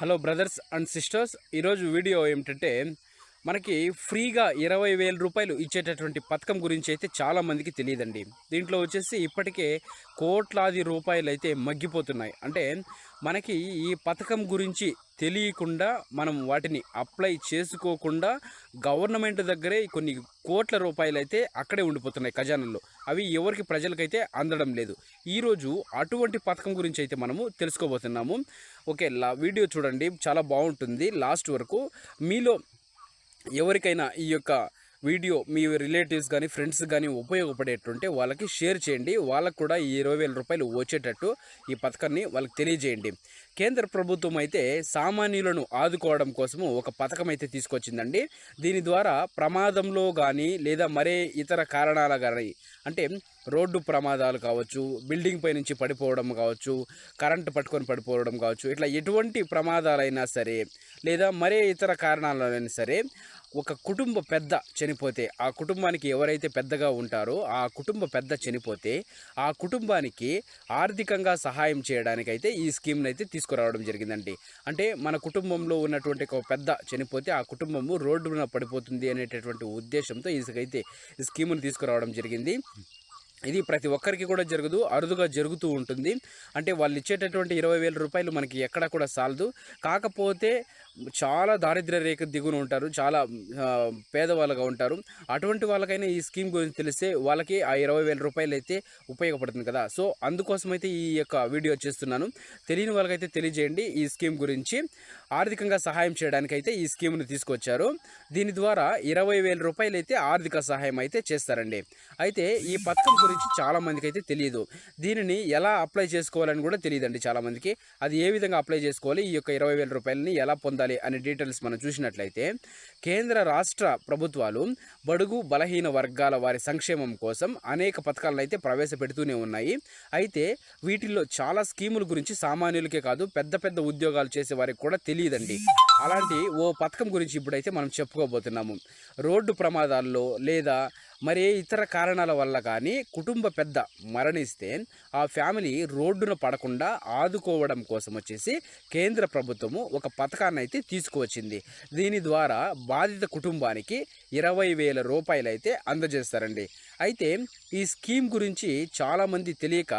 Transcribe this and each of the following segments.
Hello brothers and sisters ఈరోజు video ఏమిటంటే మనకి ఫ్రీగా ఇరవై వేల రూపాయలు ఇచ్చేటటువంటి పథకం గురించి అయితే చాలా మందికి తెలియదండి. దీంట్లో వచ్చేసి ఇప్పటికే కోట్లాది రూపాయలు అయితే మగ్గిపోతున్నాయి. అంటే మనకి ఈ పథకం గురించి తెలియకుండా మనం వాటిని అప్లై చేసుకోకుండా గవర్నమెంట్ దగ్గరే కొన్ని కోట్ల రూపాయలు అయితే అక్కడే ఉండిపోతున్నాయి ఖజానాల్లో. అవి ఎవరికి ప్రజలకైతే అందడం లేదు. ఈరోజు అటువంటి పథకం గురించి అయితే మనము తెలుసుకోబోతున్నాము. ఓకే లా వీడియో చూడండి. చాలా బాగుంటుంది. లాస్ట్ వరకు మీలో ఎవరికైనా ఈ యొక్క వీడియో మీ రిలేటివ్స్ కానీ ఫ్రెండ్స్ కానీ ఉపయోగపడేటుంటే వాళ్ళకి షేర్ చేయండి. వాళ్ళకు కూడా ఈ ఇరవై వేల రూపాయలు వచ్చేటట్టు ఈ పథకాన్ని వాళ్ళకి తెలియజేయండి. కేంద్ర ప్రభుత్వం అయితే సామాన్యులను ఆదుకోవడం కోసము ఒక పథకం అయితే తీసుకొచ్చిందండి. దీని ద్వారా ప్రమాదంలో కానీ లేదా మరే ఇతర కారణాల కానీ అంటే రోడ్డు ప్రమాదాలు కావచ్చు బిల్డింగ్ పై నుంచి పడిపోవడం కావచ్చు కరెంటు పట్టుకొని పడిపోవడం కావచ్చు ఇట్లా ఎటువంటి ప్రమాదాలైనా సరే లేదా మరే ఇతర కారణాలైనా సరే ఒక కుటుంబ పెద్ద చనిపోతే ఆ కుటుంబానికి ఎవరైతే పెద్దగా ఉంటారో ఆ కుటుంబ పెద్ద చనిపోతే ఆ కుటుంబానికి ఆర్థికంగా సహాయం చేయడానికైతే ఈ స్కీమ్ని అయితే తీసుకురావడం జరిగిందండి. అంటే మన కుటుంబంలో ఉన్నటువంటి ఒక పెద్ద చనిపోతే ఆ కుటుంబము రోడ్డున పడిపోతుంది అనేటటువంటి ఉద్దేశంతో ఈసకైతే ఈ స్కీమ్ని తీసుకురావడం జరిగింది. ఇది ప్రతి ఒక్కరికి కూడా జరగదు అరుదుగా జరుగుతూ ఉంటుంది. అంటే వాళ్ళు ఇచ్చేటటువంటి ఇరవై వేల రూపాయలు మనకి ఎక్కడ కూడా సాలదు. కాకపోతే చాలా దారిద్ర్య రేఖ దిగున ఉంటారు చాలా పేదవాళ్ళుగా ఉంటారు. అటువంటి వాళ్ళకైనా ఈ స్కీమ్ గురించి తెలిస్తే వాళ్ళకి ఆ ఇరవై వేల రూపాయలు అయితే ఉపయోగపడుతుంది కదా. సో అందుకోసం అయితే ఈ యొక్క వీడియో చేస్తున్నాను. తెలియని వాళ్ళకైతే తెలియజేయండి ఈ స్కీమ్ గురించి. ఆర్థికంగా సహాయం చేయడానికి అయితే ఈ స్కీమ్ని తీసుకొచ్చారు. దీని ద్వారా ఇరవై వేల రూపాయలు అయితే ఆర్థిక సహాయం అయితే చేస్తారండి. అయితే ఈ పథకం గురించి చాలామందికి అయితే తెలియదు. దీనిని ఎలా అప్లై చేసుకోవాలని కూడా తెలియదండి చాలామందికి అది ఏ విధంగా అప్లై చేసుకోవాలి? ఈ యొక్క ఇరవై వేల రూపాయలని ఎలా పొందాలి? అనే డీటెయిల్స్ మనం చూసినట్లయితే కేంద్ర రాష్ట్ర ప్రభుత్వాలు బడుగు బలహీన వర్గాల వారి సంక్షేమం కోసం అనేక పథకాలను అయితే ప్రవేశపెడుతూనే ఉన్నాయి. అయితే వీటిల్లో చాలా స్కీముల గురించి సామాన్యులకే కాదు పెద్ద పెద్ద ఉద్యోగాలు చేసే వారికి కూడా తెలియదండి. అలాంటి ఓ పథకం గురించి ఇప్పుడైతే మనం చెప్పుకోబోతున్నాము. రోడ్డు ప్రమాదాల్లో లేదా మరే ఇతర కారణాల వల్ల కానీ కుటుంబ పెద్ద మరణిస్తే ఆ ఫ్యామిలీ రోడ్డున పడకుండా ఆదుకోవడం కోసం వచ్చేసి కేంద్ర ప్రభుత్వము ఒక పథకాన్ని అయితే తీసుకువచ్చింది. దీని ద్వారా బాధిత కుటుంబానికి ఇరవై వేల రూపాయలు అయితే అందజేస్తారండి. అయితే ఈ స్కీమ్ గురించి చాలామంది తెలియక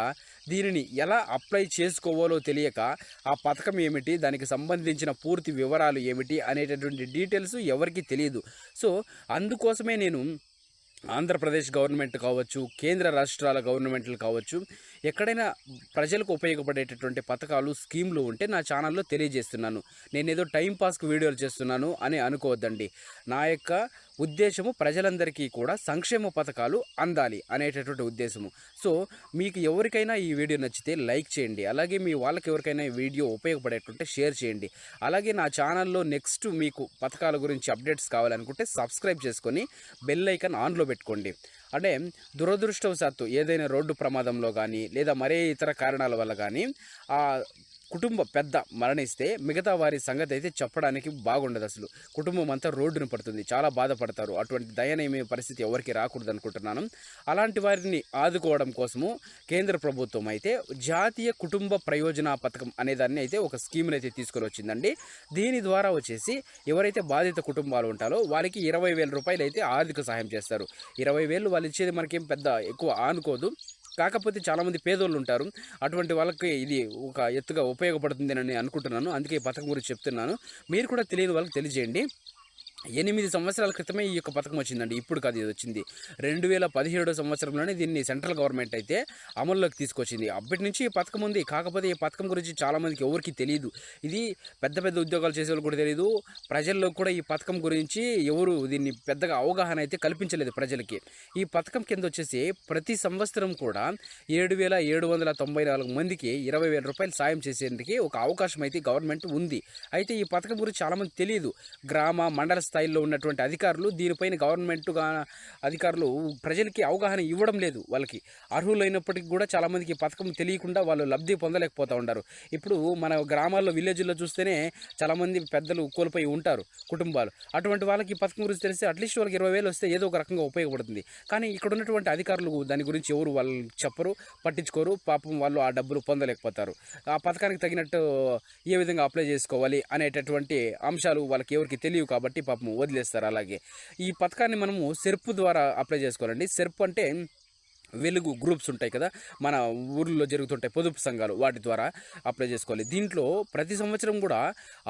దీనిని ఎలా అప్లై చేసుకోవాలో తెలియక ఆ పథకం ఏమిటి దానికి సంబంధించిన పూర్తి వివరాలు ఏమిటి అనేటటువంటి డీటెయిల్స్ ఎవరికీ తెలియదు. సో అందుకోసమే నేను ఆంధ్రప్రదేశ్ గవర్నమెంట్ కావచ్చు కేంద్ర రాష్ట్రాల గవర్నమెంట్లు కావచ్చు ఎక్కడైనా ప్రజలకు ఉపయోగపడేటటువంటి పథకాలు స్కీమ్లు ఉంటే నా ఛానల్లో తెలియజేస్తున్నాను. నేను ఏదో టైంపాస్కి వీడియోలు చేస్తున్నాను అని అనుకోవద్దండి. నా యొక్క ఉద్దేశము ప్రజలందరికీ కూడా సంక్షేమ పథకాలు అందాలి అనేటటువంటి ఉద్దేశము. సో మీకు ఎవరికైనా ఈ వీడియో నచ్చితే లైక్ చేయండి. అలాగే మీ వాళ్ళకి ఎవరికైనా ఈ వీడియో ఉపయోగపడేటుంటే షేర్ చేయండి. అలాగే నా ఛానల్లో నెక్స్ట్ మీకు పథకాల గురించి అప్డేట్స్ కావాలనుకుంటే సబ్స్క్రైబ్ చేసుకొని బెల్ ఐకన్ ఆన్లో పెట్టుకోండి. అంటే దురదృష్టవశాత్తు ఏదైనా రోడ్డు ప్రమాదంలో కానీ లేదా మరే ఇతర కారణాల వల్ల కానీ ఆ కుటుంబ పెద్ద మరణిస్తే మిగతా వారి సంగతి అయితే చెప్పడానికి బాగుండదు అసలు. కుటుంబం అంతా రోడ్డున పడుతుంది. చాలా బాధపడతారు. అటువంటి దయనీయమైన పరిస్థితి ఎవరికి రాకూడదు అనుకుంటున్నాను అలాంటి వారిని ఆదుకోవడం కోసము కేంద్ర ప్రభుత్వం అయితే జాతీయ కుటుంబ ప్రయోజన పథకం అనే దాన్ని అయితే ఒక స్కీమ్ని అయితే తీసుకొని వచ్చిందండి దీని ద్వారా వచ్చేసి ఎవరైతే బాధిత కుటుంబాలు ఉంటారో వారికి ఇరవై వేల రూపాయలు అయితే ఆర్థిక సహాయం చేస్తారు. ఇరవై వేలు వాళ్ళు ఇచ్చేది మనకేం పెద్ద ఎక్కువ ఆనుకోదు. కాకపోతే చాలామంది పేదోళ్ళు ఉంటారు. అటువంటి వాళ్ళకి ఇది ఒక ఎత్తుగా ఉపయోగపడుతుందని నేను అనుకుంటున్నాను. అందుకే ఈ పథకం గురించి చెప్తున్నాను. మీరు కూడా తెలియని వాళ్ళకి తెలియజేయండి. ఎనిమిది సంవత్సరాల క్రితమే ఈ యొక్క పథకం వచ్చిందండి. ఇప్పుడు కాదు ఇది వచ్చింది. రెండు వేల పదిహేడో సంవత్సరంలోనే దీన్ని సెంట్రల్ గవర్నమెంట్ అయితే అమల్లోకి తీసుకొచ్చింది. అప్పటి నుంచి ఈ పథకం ఉంది. కాకపోతే ఈ పథకం గురించి చాలామందికి ఎవరికి తెలియదు ఇది పెద్ద పెద్ద ఉద్యోగాలు చేసే వాళ్ళు కూడా తెలియదు ప్రజల్లో కూడా ఈ పథకం గురించి ఎవరు దీన్ని పెద్దగా అవగాహన అయితే కల్పించలేదు ప్రజలకి. ఈ పథకం కింద వచ్చేసి ప్రతి సంవత్సరం కూడా ఏడు వేల ఏడు వందల తొంభై నాలుగు మందికి ఇరవై వేల రూపాయలు సాయం చేసేందుకు ఒక అవకాశం అయితే గవర్నమెంట్ ఉంది. అయితే ఈ పథకం గురించి చాలామంది తెలియదు గ్రామ మండల స్థాయిలో ఉన్నటువంటి అధికారులు దీనిపైన గవర్నమెంట్ అధికారులు ప్రజలకి అవగాహన ఇవ్వడం లేదు వాళ్ళకి. అర్హులైనప్పటికీ కూడా చాలామందికి పథకం తెలియకుండా వాళ్ళు లబ్ధి పొందలేకపోతూ ఉంటారు ఇప్పుడు మన గ్రామాల్లో విలేజ్లో చూస్తేనే చాలామంది పెద్దలు కోల్పోయి ఉంటారు కుటుంబాలు. అటువంటి వాళ్ళకి పథకం గురించి తెలిస్తే అట్లీస్ట్ వాళ్ళకి ఇరవై వేలు వస్తే ఏదో ఒక రకంగా ఉపయోగపడుతుంది. కానీ ఇక్కడ ఉన్నటువంటి అధికారులు దాని గురించి ఎవరు వాళ్ళు చెప్పరు పట్టించుకోరు. పాపం వాళ్ళు ఆ డబ్బులు పొందలేకపోతారు. ఆ పథకానికి తగినట్టు ఏ విధంగా అప్లై చేసుకోవాలి అనేటటువంటి అంశాలు వాళ్ళకి ఎవరికి తెలియవు కాబట్టి పాపం వదిలేస్తారు అలాగే. ఈ పథకాన్ని మనము సెర్ప్ ద్వారా అప్లై చేసుకోవాలండి. సెర్ప్ అంటే వెలుగు గ్రూప్స్ ఉంటాయి కదా మన ఊర్లో జరుగుతుంటాయి పొదుపు సంఘాలు వాటి ద్వారా అప్లై చేసుకోవాలి. దీంట్లో ప్రతి సంవత్సరం కూడా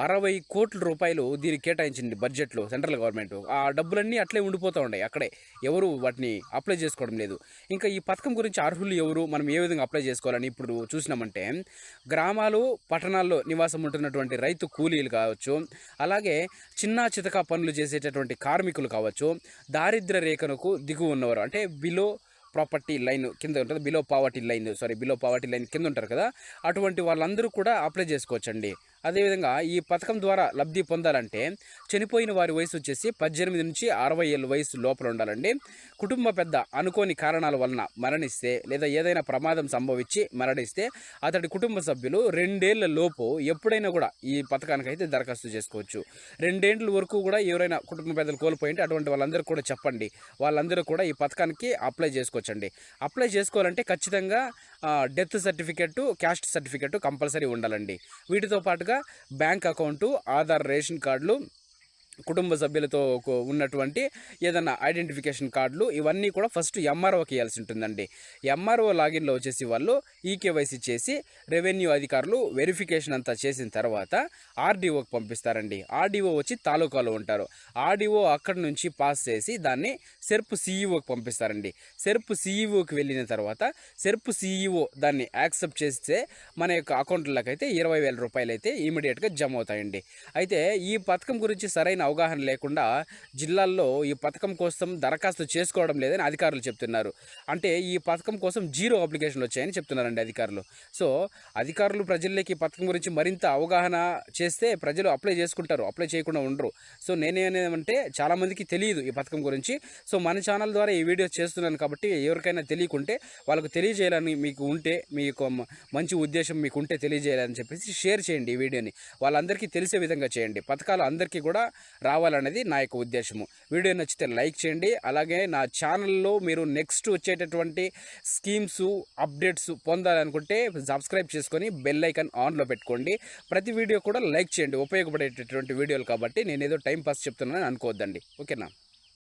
అరవై కోట్ల రూపాయలు దీనికి కేటాయించింది బడ్జెట్లో సెంట్రల్ గవర్నమెంట్. ఆ డబ్బులన్నీ అట్లే ఉండిపోతూ ఉన్నాయి అక్కడే. ఎవరు వాటిని అప్లై చేసుకోవడం లేదు. ఇంకా ఈ పథకం గురించి అర్హులు ఎవరు మనం ఏ విధంగా అప్లై చేసుకోవాలని ఇప్పుడు చూసినామంటే గ్రామాలు పట్టణాల్లో నివాసం ఉంటున్నటువంటి రైతు కూలీలు కావచ్చు అలాగే చిన్న చితక పనులు చేసేటటువంటి కార్మికులు కావచ్చు దారిద్ర రేఖనకు దిగువ ఉన్నవారు అంటే బిలో ప్రాపర్టీ లైన్ కింద ఉంటుంది below poverty line sorry below poverty line కింద ఉంటారు కదా అటువంటి వాళ్ళందరూ కూడా అప్లై చేసుకోవచ్చండి. అదేవిధంగా ఈ పథకం ద్వారా లబ్ధి పొందాలంటే చనిపోయిన వారి వయసు వచ్చేసి పద్దెనిమిది నుంచి అరవై ఏళ్ళ వయసు లోపల ఉండాలండి. కుటుంబ పెద్ద అనుకోని కారణాల వలన మరణిస్తే లేదా ఏదైనా ప్రమాదం సంభవించి మరణిస్తే అతడి కుటుంబ సభ్యులు రెండేళ్ళ లోపు ఎప్పుడైనా కూడా ఈ పథకానికి అయితే దరఖాస్తు చేసుకోవచ్చు. రెండేండ్ల వరకు కూడా ఎవరైనా కుటుంబ పెద్దలు కోల్పోయింటే అటువంటి వాళ్ళందరూ కూడా చెప్పండి. వాళ్ళందరూ కూడా ఈ పథకానికి అప్లై చేసుకోవచ్చండి. అప్లై చేసుకోవాలంటే ఖచ్చితంగా death certificate caste certificate compulsory ఉండాలండి. వీటితో పాటుగా బ్యాంక్ అకౌంటు ఆధార్ రేషన్ కార్డులు కుటుంబ సభ్యులతో ఉన్నటువంటి ఏదైనా ఐడెంటిఫికేషన్ కార్డులు ఇవన్నీ కూడా ఫస్ట్ ఎంఆర్ఓకి ఇవ్వాల్సి ఉంటుందండి. ఎంఆర్ఓ లాగిన్లో వచ్చేసి వాళ్ళు ఈకేవైసీ చేసి రెవెన్యూ అధికారులు వెరిఫికేషన్ అంతా చేసిన తర్వాత ఆర్డీఓకి పంపిస్తారండి. ఆర్డీఓ వచ్చి తాలూకాలో ఉంటారు. ఆర్డీఓ అక్కడి నుంచి పాస్ చేసి దాన్ని సెర్ప్ సీఈఓకి పంపిస్తారండి. సెర్ప్ సీఈఓకి వెళ్ళిన తర్వాత సెర్ప్ సీఈఓ దాన్ని యాక్సెప్ట్ చేస్తే మన యొక్క అకౌంట్లోకి అయితే ఇరవై వేల రూపాయలు అయితే ఇమీడియట్గా జమ అవుతాయండి. అయితే ఈ పథకం గురించి సరైన అవగాహన లేకుండా జిల్లాల్లో ఈ పథకం కోసం దరఖాస్తు చేసుకోవడం లేదని అధికారులు చెప్తున్నారు. అంటే ఈ పథకం కోసం జీరో అప్లికేషన్లు వచ్చాయని చెప్తున్నారండి అధికారులు. సో అధికారులు ప్రజల్లోకి ఈ పథకం గురించి మరింత అవగాహన చేస్తే ప్రజలు అప్లై చేసుకుంటారు అప్లై చేయకుండా ఉండరు. సో నేనేమంటే చాలామందికి తెలియదు ఈ పథకం గురించి. సో మన ఛానల్ ద్వారా ఈ వీడియో చేస్తున్నాను కాబట్టి ఎవరికైనా తెలియకుంటే వాళ్ళకు తెలియజేయాలని మీకు ఉంటే మీకు మంచి ఉద్దేశం మీకు ఉంటే తెలియజేయాలని చెప్పేసి షేర్ చేయండి ఈ వీడియోని. వాళ్ళందరికీ తెలిసే విధంగా చేయండి. పథకాలు అందరికీ కూడా రావాలనేది నా యొక్క ఉద్దేశము. వీడియో నచ్చితే లైక్ చేయండి. అలాగే నా ఛానల్లో మీరు నెక్స్ట్ వచ్చేటటువంటి స్కీమ్స్ అప్డేట్స్ పొందాలనుకుంటే సబ్స్క్రైబ్ చేసుకొని బెల్ ఐకాన్ ఆన్లో పెట్టుకోండి. ప్రతి వీడియో కూడా లైక్ చేయండి. ఉపయోగపడేటటువంటి వీడియోలు కాబట్టి నేను ఏదో టైం పాస్ చెప్తున్నానని అనుకోవద్దండి. ఓకేనా?